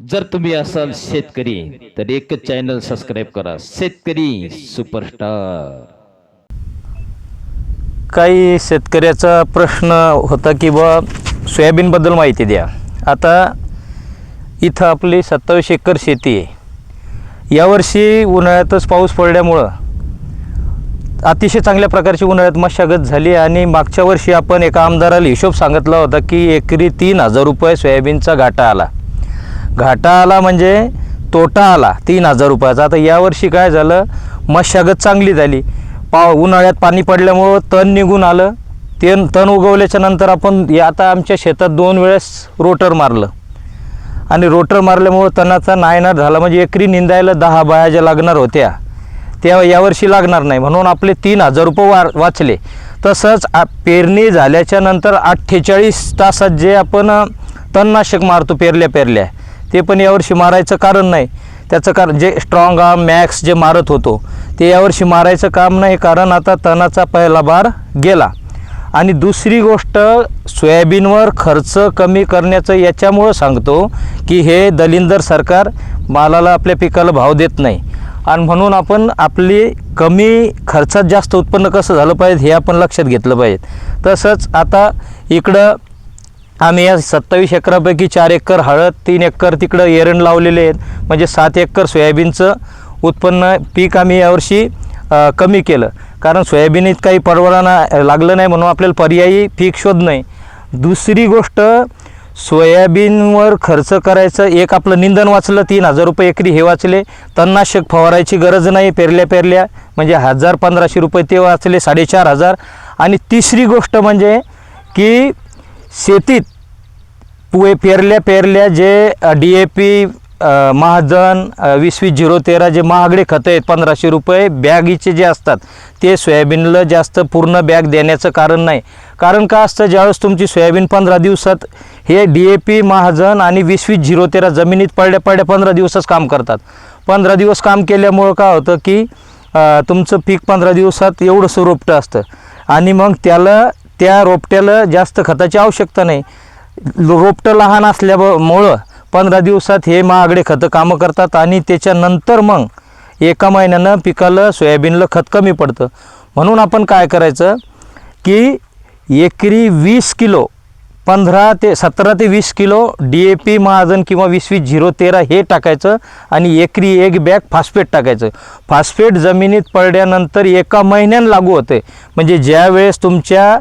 जर तुम्ही असाल शेतकरी तर एकच चॅनल सबस्क्राईब करा. शेतकरी सुपरस्टार काही शेतकऱ्याचा प्रश्न होता की बा सोयाबीनबद्दल माहिती द्या. आता इथं आपली सत्तावीस एकर शेती आहे. यावर्षी उन्हाळ्यातच पाऊस पडल्यामुळं अतिशय चांगल्या प्रकारची उन्हाळ्यात मशागत झाली आणि मागच्या वर्षी आपण एका आमदाराला हिशोब सांगितला होता की एकरी तीन हजार रुपये सोयाबीनचा घाटा आला. घाटा आला म्हणजे तोटा आला तीन हजार रुपयाचा. आता यावर्षी काय झालं? मशागत चांगली झाली. पाव उन्हाळ्यात पाणी पडल्यामुळं तण निघून आलं. ते तण उगवल्याच्या नंतर आपण आता आमच्या शेतात दोन वेळेस रोटर मारलं. आणि रोटर मारल्यामुळं तणाचा नायनाट झाला. म्हणजे एकरी निंदायला दहा बाया ज्या लागणार होत्या त्या यावर्षी लागणार नाही. म्हणून आपले तीन हजार रुपये वा वाचले. तसंच आ पेरणी झाल्याच्यानंतर अठ्ठेचाळीस तासात जे आपण तणनाशक मारतो पेरल्या पेरल्या ते पण यावर्षी मारायचं कारण नाही. त्याचं कारण जे स्ट्रॉंग आर्म मॅक्स जे मारत होतो ते यावर्षी मारायचं काम नाही कारण आता तणाचा पहिला बार गेला. आणि दुसरी गोष्ट सोयाबीनवर खर्च कमी करण्याचं याच्यामुळं सांगतो की हे दलिंदर सरकार मालाला आपल्या पिकाला भाव देत नाही. आणि म्हणून आपण आपली कमी खर्चात जास्त उत्पन्न कसं झालं पाहिजे हे आपण लक्षात घेतलं पाहिजे. तसंच आता इकडं आम्ही या सत्तावीस एकरापैकी चार एकर हळद तीन एकर तिकडं एरण लावलेले आहेत. म्हणजे सात एकर सोयाबीनचं उत्पन्न पीक आम्ही यावर्षी कमी केलं. कारण सोयाबीनीत काही परवडाना लागलं नाही म्हणून आपल्याला पर्यायी पीक शोध नाही. दुसरी गोष्ट सोयाबीनवर खर्च करायचं एक आपलं निंदन वाचलं तीन हजार रुपये एकरी हे वाचले. तणनाशक फवारायची गरज नाही पेरल्या पेरल्या. म्हणजे हजार पंधराशे रुपये ते वाचले साडेचार हजार. आणि तिसरी गोष्ट म्हणजे की शेतीत पुए पेरल्या पेरल्या जे डी ए पी महाजन वीसवीस वीस वीस झिरो तेरा जे महागडे खतं आहेत पंधराशे रुपये बॅगीचे जे असतात ते सोयाबीनला जास्त पूर्ण बॅग देण्याचं कारण नाही. कारण का असतं ज्यावेळेस तुमची सोयाबीन पंधरा दिवसात हे डी ए पी महाजन आणि वीस वीस झिरो तेरा जमिनीत पडल्या पडल्या पंधरा दिवसच काम करतात. पंधरा दिवस काम केल्यामुळं काय होतं की तुमचं पीक पंधरा दिवसात एवढं रोपटं असतं. आणि मग त्याला त्या रोपट्याला जास्त खताची आवश्यकता नाही. रोपटं लहान असल्यामुळं पंधरा दिवसात हे महागडे खतं कामं करतात आणि त्याच्यानंतर मग एका महिन्यानं पिकाला सोयाबीनला खत कमी पडतं. म्हणून आपण काय करायचं की एकरी वीस किलो पंधरा ते सतरा ते वीस kilo D A P Mahajan किंवा वीस वीस झिरो तेरा हे टाकायचं आणि एकरी एक बॅग फॉस्फेट टाकायचं. फॉस्फेट जमिनीत पडल्यानंतर एका महिन्यानं लागू होते म्हणजे ज्या वेळेस तुमच्या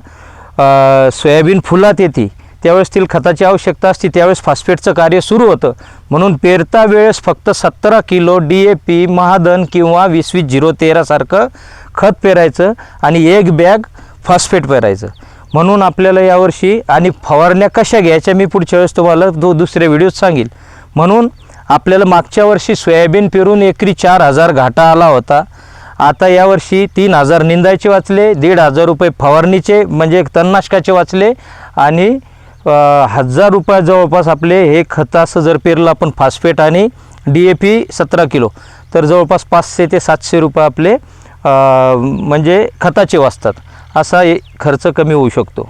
सोयाबीन फुलात येते त्यावेळेस तिला खताची आवश्यकता असते त्यावेळेस फॉस्फेटचं कार्य सुरू होतं. म्हणून पेरता वेळेस फक्त सतरा kilo D A P Mahadhan किंवा वीस वीस झिरो तेरासारखं खत पेरायचं आणि एक बॅग फॉस्फेट पेरायचं. म्हणून आपल्याला यावर्षी आणि फवारण्या कशा घ्यायच्या मी पुढच्या वेळेस तुम्हाला दो दुसऱ्या व्हिडिओत सांगेल. म्हणून आपल्याला मागच्या वर्षी सोयाबीन पेरून एकरी चार हजार घाटा आला होता. आता यावर्षी तीन हजार निंदायचे वाचले दीड हजार रुपये फवारणीचे म्हणजे तणनाशकाचे वाचले आणि हजार रुपया जवळपास आपले हे खताचं जर पेरलं आपण फॉस्फेट आणि डी ए पी सतरा किलो तर जवळपास पाचशे ते सातशे रुपये आपले म्हणजे खताचे वाचतात. असा खर्च कमी होऊ शकतो.